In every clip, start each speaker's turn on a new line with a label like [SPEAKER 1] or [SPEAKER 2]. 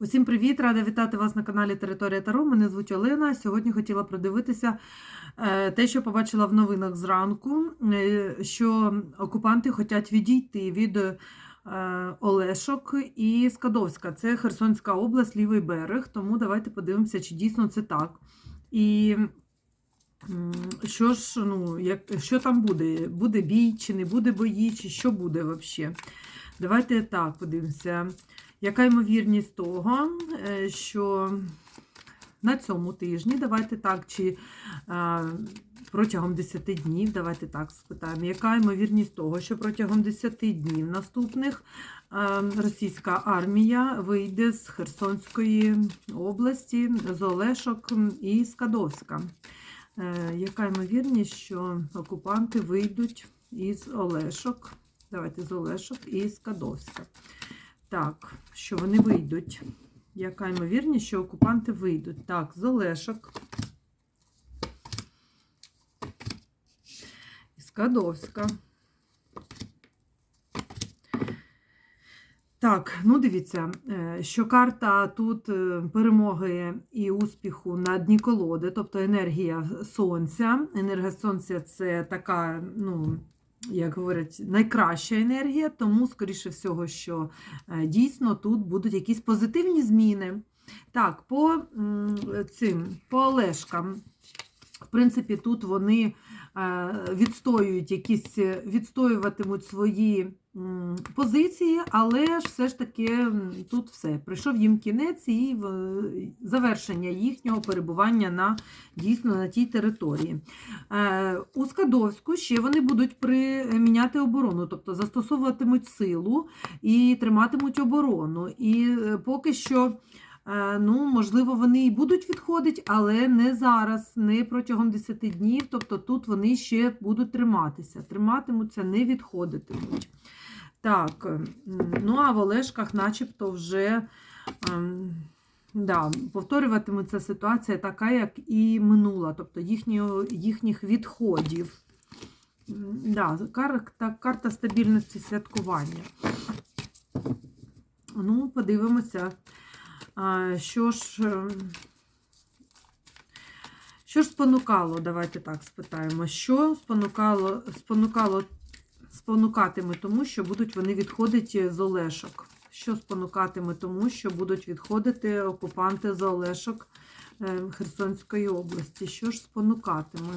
[SPEAKER 1] Усім привіт! Рада вітати вас на каналі Територія Таро. Мене звуть Олена. Сьогодні хотіла продивитися е, те, що побачила в новинах зранку, е, що окупанти хочуть відійти від е, Олешок і Скадовська. Це Херсонська область, лівий берег. Тому давайте подивимося, чи дійсно це так. І що ж, ну, як, що там буде? Буде бій, чи не буде бої, чи що буде взагалі? Давайте так подивимося. Яка ймовірність того, е, що на цьому тижні, давайте так, чи а, протягом 10 днів, давайте так спитаємо, яка ймовірність того, що протягом 10 днів наступних а, російська армія вийде з Херсонської області, з Олешок і Скадовська? Е, Яка ймовірність, що окупанти вийдуть із Олешок? Давайте з Олешок і Скадовська. Так, що вони вийдуть. Яка ймовірність, що окупанти вийдуть? Так, з Олешок. Так, ну дивіться, е, що карта тут е, перемоги і успіху на дні колоди, тобто енергія сонця. Енергія сонця це така, ну, як говорять, найкраща енергія, тому, скоріше всього, що е, дійсно тут будуть якісь позитивні зміни. Так, по цим, по Олешкам, в принципі, тут вони е, відстоюють якісь, відстоюватимуть свої позиції, але ж все ж таки тут все. Прийшов їм кінець і завершення їхнього перебування на дійсно на тій території. Е, У Скадовську ще вони будуть приміняти оборону, тобто застосовуватимуть силу і триматимуть оборону. І е, поки що, е, ну, можливо, вони і будуть відходити, але не зараз, не протягом 10 днів. Тобто тут вони ще будуть триматися, триматимуться, не відходитимуть. Так, ну а в Олешках начебто вже. ем, Да, повторюватиметься ситуація така, як і минула, тобто їхнього, їхніх відходів. Да, карта, карта стабільності святкування. Ну, подивимося, що ж, ем, що ж спонукало, давайте так спитаємо, що спонукало, спонукало, спонукатиме тому, що будуть вони відходити з Олешок. Що спонукатиме тому, що будуть відходити окупанти з Олешок е, Херсонської області? Що ж спонукатиме?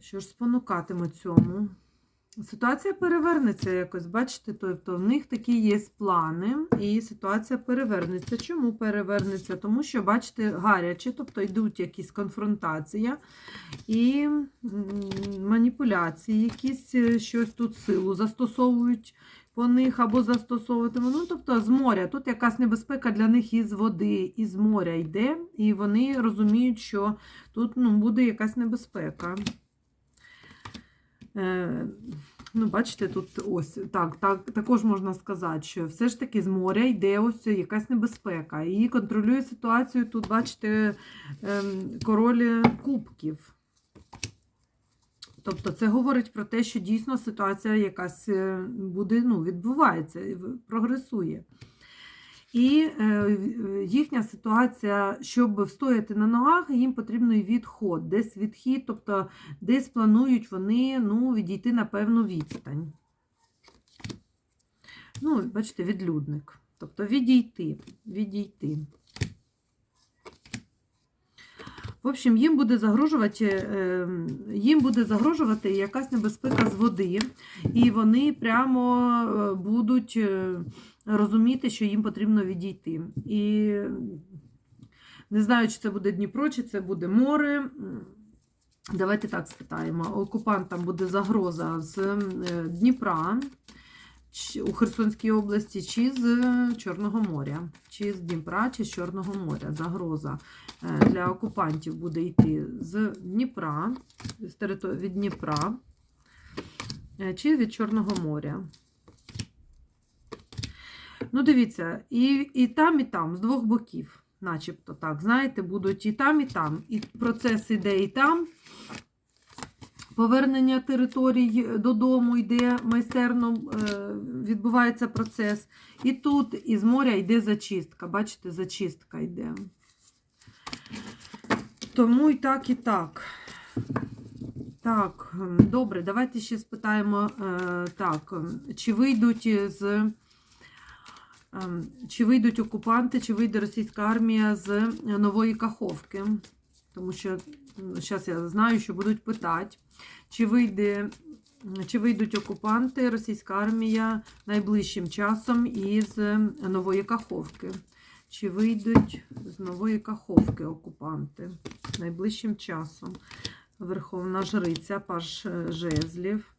[SPEAKER 1] Що ж спонукатиме цьому? Ситуація перевернеться якось, бачите, тобто в них такі є плани, і ситуація перевернеться. Чому перевернеться? Тому що, бачите, гаряче, тобто йдуть якісь конфронтація і маніпуляції, якісь е, щось тут силу застосовують по них або застосовуватимуть. Ну, тобто з моря. Тут якась небезпека для них із води, із моря йде, і вони розуміють, що тут ну, буде якась небезпека. Е, ну, бачите, тут ось так, так, також можна сказати, що все ж таки з моря йде ось якась небезпека. І контролює ситуацію тут, бачите, ем, король кубків. Тобто це говорить про те, що дійсно ситуація якась е, буде, ну, відбувається, прогресує. І е, їхня ситуація, щоб встояти на ногах, їм потрібний відход, десь відхід, тобто десь планують вони ну, відійти на певну відстань. Ну, бачите, відлюдник. Тобто відійти, відійти. В общем, їм буде загрожувати, е, їм буде загрожувати якась небезпека з води, і вони прямо е, будуть розуміти, що їм потрібно відійти. І не знаю, чи це буде Дніпро, чи це буде море. Давайте так спитаємо. Окупантам буде загроза з е, Дніпра у Херсонській області, чи з Чорного моря, чи з Дніпра, чи з Чорного моря. Загроза е, для окупантів буде йти з Дніпра, від Дніпра, е, чи від Чорного моря. Ну, дивіться, і, і там, і там, з двох боків, начебто так. Знаєте, будуть і там, і там. І процес іде і там. Повернення територій додому йде майстерно, е, відбувається процес. І тут із моря йде зачистка. Бачите, зачистка йде. Тому і так, і так. Так, добре, давайте ще спитаємо, е, так, чи вийдуть з. Ем, Чи вийдуть окупанти, чи вийде російська армія з нової Каховки? Тому що зараз я знаю, що будуть питати, чи вийде, чи вийдуть окупанти, російська армія найближчим часом із нової Каховки. Чи вийдуть з нової Каховки окупанти найближчим часом? Верховна Жриця, Паш Жезлів.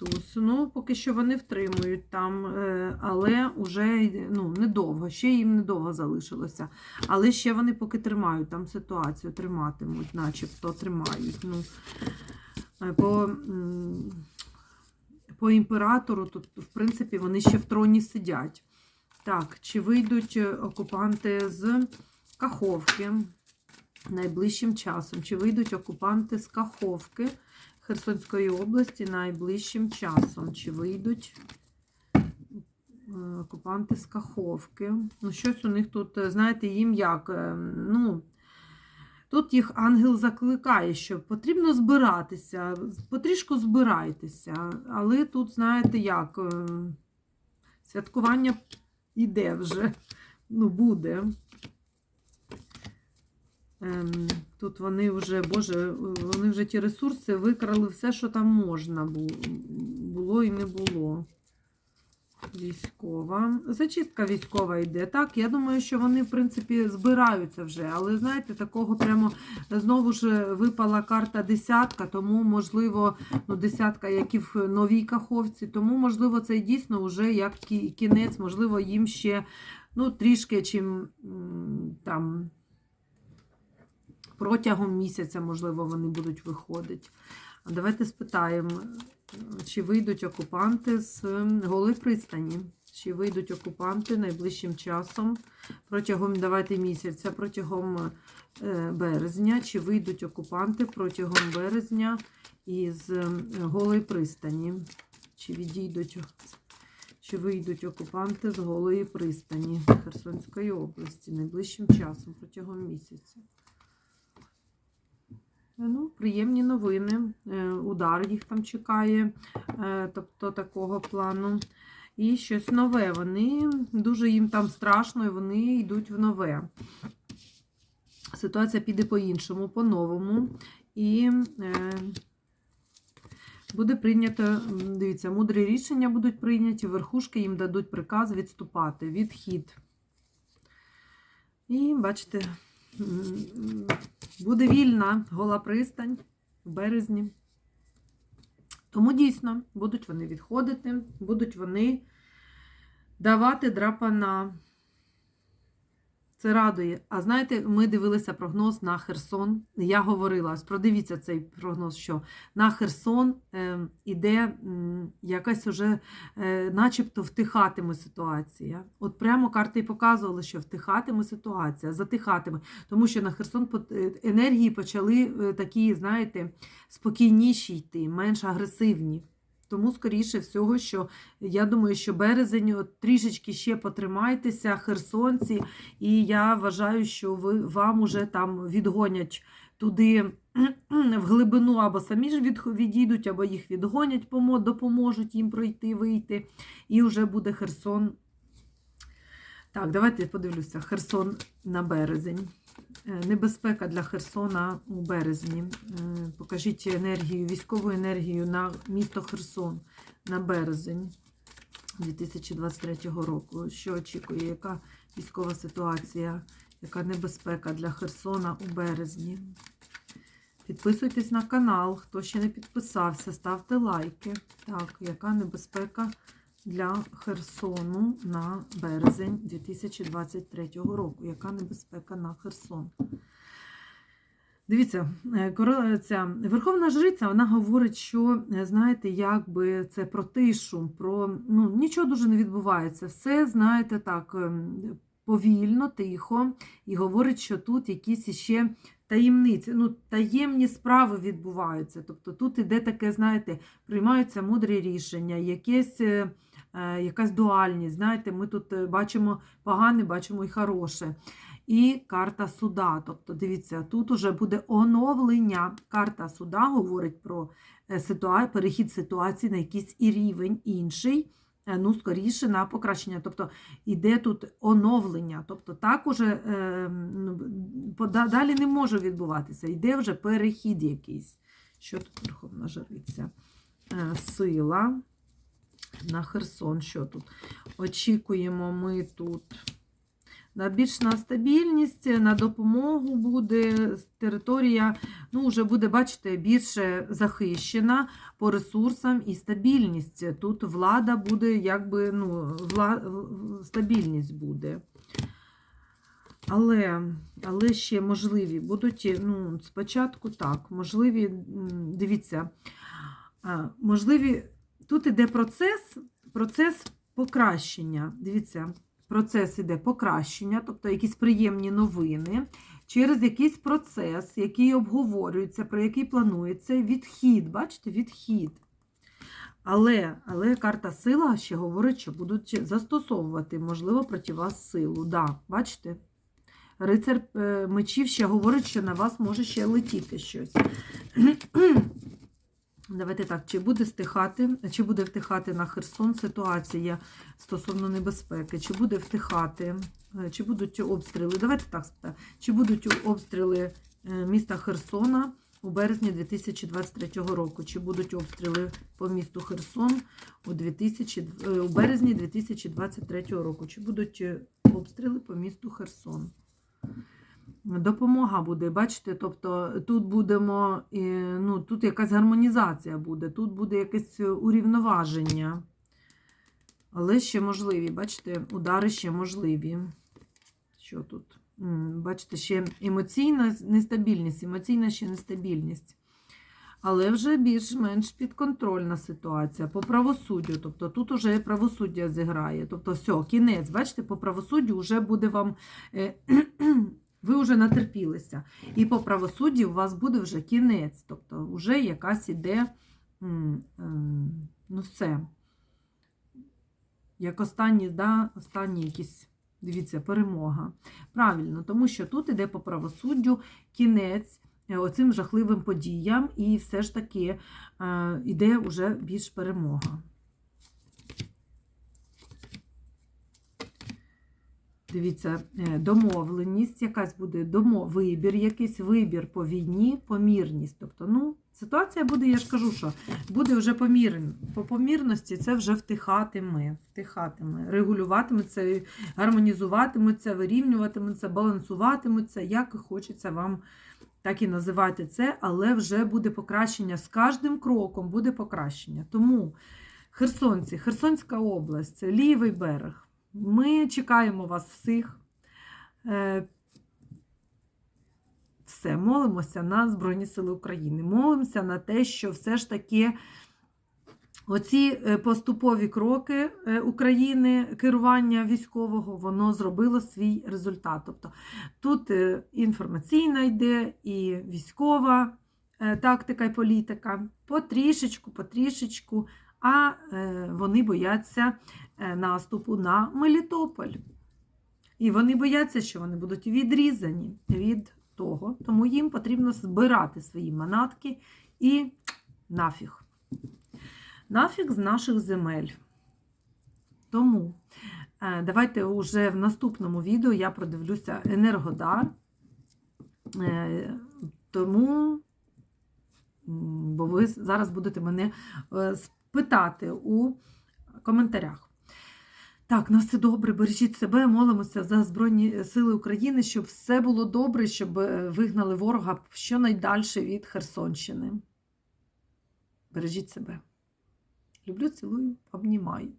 [SPEAKER 1] Туз. Ну, поки що вони втримують там, е, але вже ну, недовго, ще їм недовго залишилося. Але ще вони поки тримають там ситуацію, триматимуть, начебто тримають. Ну, е, по, по імператору, тут, в принципі, вони ще в троні сидять. Так, чи вийдуть е, окупанти з Каховки найближчим часом? Чи вийдуть окупанти з Каховки Херсонської області найближчим часом? Чи вийдуть е, окупанти з Каховки? Ну, щось у них тут, е, знаєте, їм як? е, Ну, Тут їх ангел закликає, що потрібно збиратися, потрішку збирайтеся. Але тут, знаєте, як святкування іде вже, ну, буде. Ем, Тут вони вже, Боже, вони вже ті ресурси викрали все, що там можна було, і не було. Військова. Зачистка військова йде. Так, я думаю, що вони, в принципі, збираються вже. Але, знаєте, такого прямо знову ж випала карта десятка, тому, можливо, ну, десятка, як і в новій каховці, тому, можливо, це дійсно вже як кінець, можливо, їм ще ну, трішки чим там протягом місяця, можливо, вони будуть виходити. Давайте спитаємо, чи вийдуть окупанти з голої пристані. Чи вийдуть окупанти найближчим часом протягом давайте місяця, протягом е, березня, чи вийдуть окупанти протягом березня із е, голої пристані? Чи відійдуть, чи вийдуть окупанти з голої пристані Херсонської області найближчим часом протягом місяця? Ну, приємні новини. Е, Удар їх там чекає, е, тобто такого плану. І щось нове. Вони дуже їм там страшно, і вони йдуть в нове. Ситуація піде по-іншому, по-новому. І е, буде прийнято, дивіться, мудрі рішення будуть прийняті, верхушки їм дадуть приказ відступати, відхід. І бачите, буде вільна гола пристань в березні. Тому дійсно будуть вони відходити, будуть вони давати драпана. Це радує. А знаєте, ми дивилися прогноз на Херсон. Я говорила, продивіться цей прогноз, що на Херсон е, іде якась уже, е, начебто, втихатиме ситуація. От прямо карти показували, що втихатиме ситуація, затихатиме. Тому що на Херсон е, енергії почали е, такі, знаєте, спокійніші йти, менш агресивні. Тому, скоріше всього, що я думаю, що березень трішечки ще потримайтеся, херсонці, і я вважаю, що ви вам уже там відгонять туди в глибину, або самі ж від, відійдуть, або їх відгонять, допоможуть їм пройти, вийти. І вже буде Херсон. Так, давайте подивлюся. Херсон на березень. Небезпека для Херсона у березні. Е, Покажіть енергію, військову енергію на місто Херсон на березень 2023 року. Що очікує? Яка військова ситуація, яка небезпека для Херсона у березні? Підписуйтесь на канал, хто ще не підписався, ставте лайки. Так, яка небезпека для Херсону на березень 2023 року? Яка небезпека на Херсон? Дивіться, е, ця Верховна Жриця вона говорить, що е, знаєте, якби це про тишу, про ну нічого дуже не відбувається. Все, знаєте, так ем, повільно, тихо, і говорить, що тут якісь іще таємниці, ну, таємні справи відбуваються. Тобто тут іде таке, знаєте, приймаються мудрі рішення, якесь, е, е, якась дуальність. Знаєте, ми тут е, бачимо погане, бачимо і хороше. І карта суда. Тобто, дивіться, тут уже буде оновлення. Карта суда говорить про е, ситуа... перехід ситуації на якийсь і рівень інший. е, Ну, скоріше на покращення. Тобто іде тут оновлення. Тобто так уже е, ну, далі не може відбуватися. Йде вже перехід якийсь. Що тут Верховна Жриця? Е, Сила на Херсон. Що тут? Очікуємо ми тут. На більш на стабільність, на допомогу буде територія, ну, вже буде, бачите, більше захищена по ресурсам і стабільність. Тут влада буде, якби, ну, вла... стабільність буде. Але, але ще можливі будуть, ну, спочатку так, можливі, дивіться, можливі, тут іде процес, процес покращення. Дивіться, процес іде покращення, тобто якісь приємні новини, через якийсь процес, який обговорюється, про який планується відхід. Бачите, відхід. Але, але карта сила ще говорить, що будуть застосовувати, можливо, проти вас силу. Да, бачите? Рицар е, мечів ще говорить, що на вас може ще летіти щось. Давайте так, чи буде стихати, чи буде втихати на Херсон ситуація стосовно небезпеки, чи буде втихати, е, чи будуть обстріли. Давайте так чи будуть обстріли е, міста Херсона у березні 2023 року, чи будуть обстріли по місту Херсон у, 2000, е, у березні 2023 року, чи будуть обстріли по місту Херсон. Допомога буде, бачите, тобто тут будемо, е, ну, тут якась гармонізація буде, тут буде якесь урівноваження. Але ще можливі, бачите, удари ще можливі. Що тут? Бачите, ще емоційна нестабільність, емоційна ще нестабільність. Але вже більш-менш підконтрольна ситуація по правосуддю. Тобто тут уже правосуддя зіграє. Тобто, все, кінець, бачите, по правосуддю вже буде вам. Е, ви вже натерпілися. І по правосудді у вас буде вже кінець. Тобто, вже якась іде, ем, ну все. Як останні, да, останні якісь, дивіться, перемога. Правильно, тому що тут іде по правосуддю кінець е, оцим жахливим подіям, і все ж таки е, іде вже більш перемога. Дивіться, е, домовленість, якась буде домо, вибір, якийсь вибір по війні, помірність. Тобто, ну, ситуація буде, я ж кажу, що буде вже помірна. По помірності це вже втихатиме, втихатиме, регулюватиметься, гармонізуватиметься, вирівнюватиметься, балансуватиметься, як хочеться вам так і називати це, але вже буде покращення з кожним кроком буде покращення. Тому Херсонці, Херсонська область, це лівий берег. Ми чекаємо вас всіх. Е, Все, молимося на Збройні Сили України. Молимося на те, що все ж таки оці е, поступові кроки е, України, керування військового, воно зробило свій результат. Тобто тут інформаційна йде і військова тактика і політика. Потрішечку, потрішечку, а е, вони бояться е, наступу на Мелітополь. І вони бояться, що вони будуть відрізані від того, тому їм потрібно збирати свої манатки і нафіг. Нафіг з наших земель. Тому е, давайте вже в наступному відео я продивлюся Енергодар. Тому, бо ви зараз будете мене питати у коментарях. Так, на все добре, бережіть себе, молимося за Збройні Сили України, щоб все було добре, щоб е, вигнали ворога щонайдальше від Херсонщини. Бережіть себе. Люблю, цілую, обнімаю.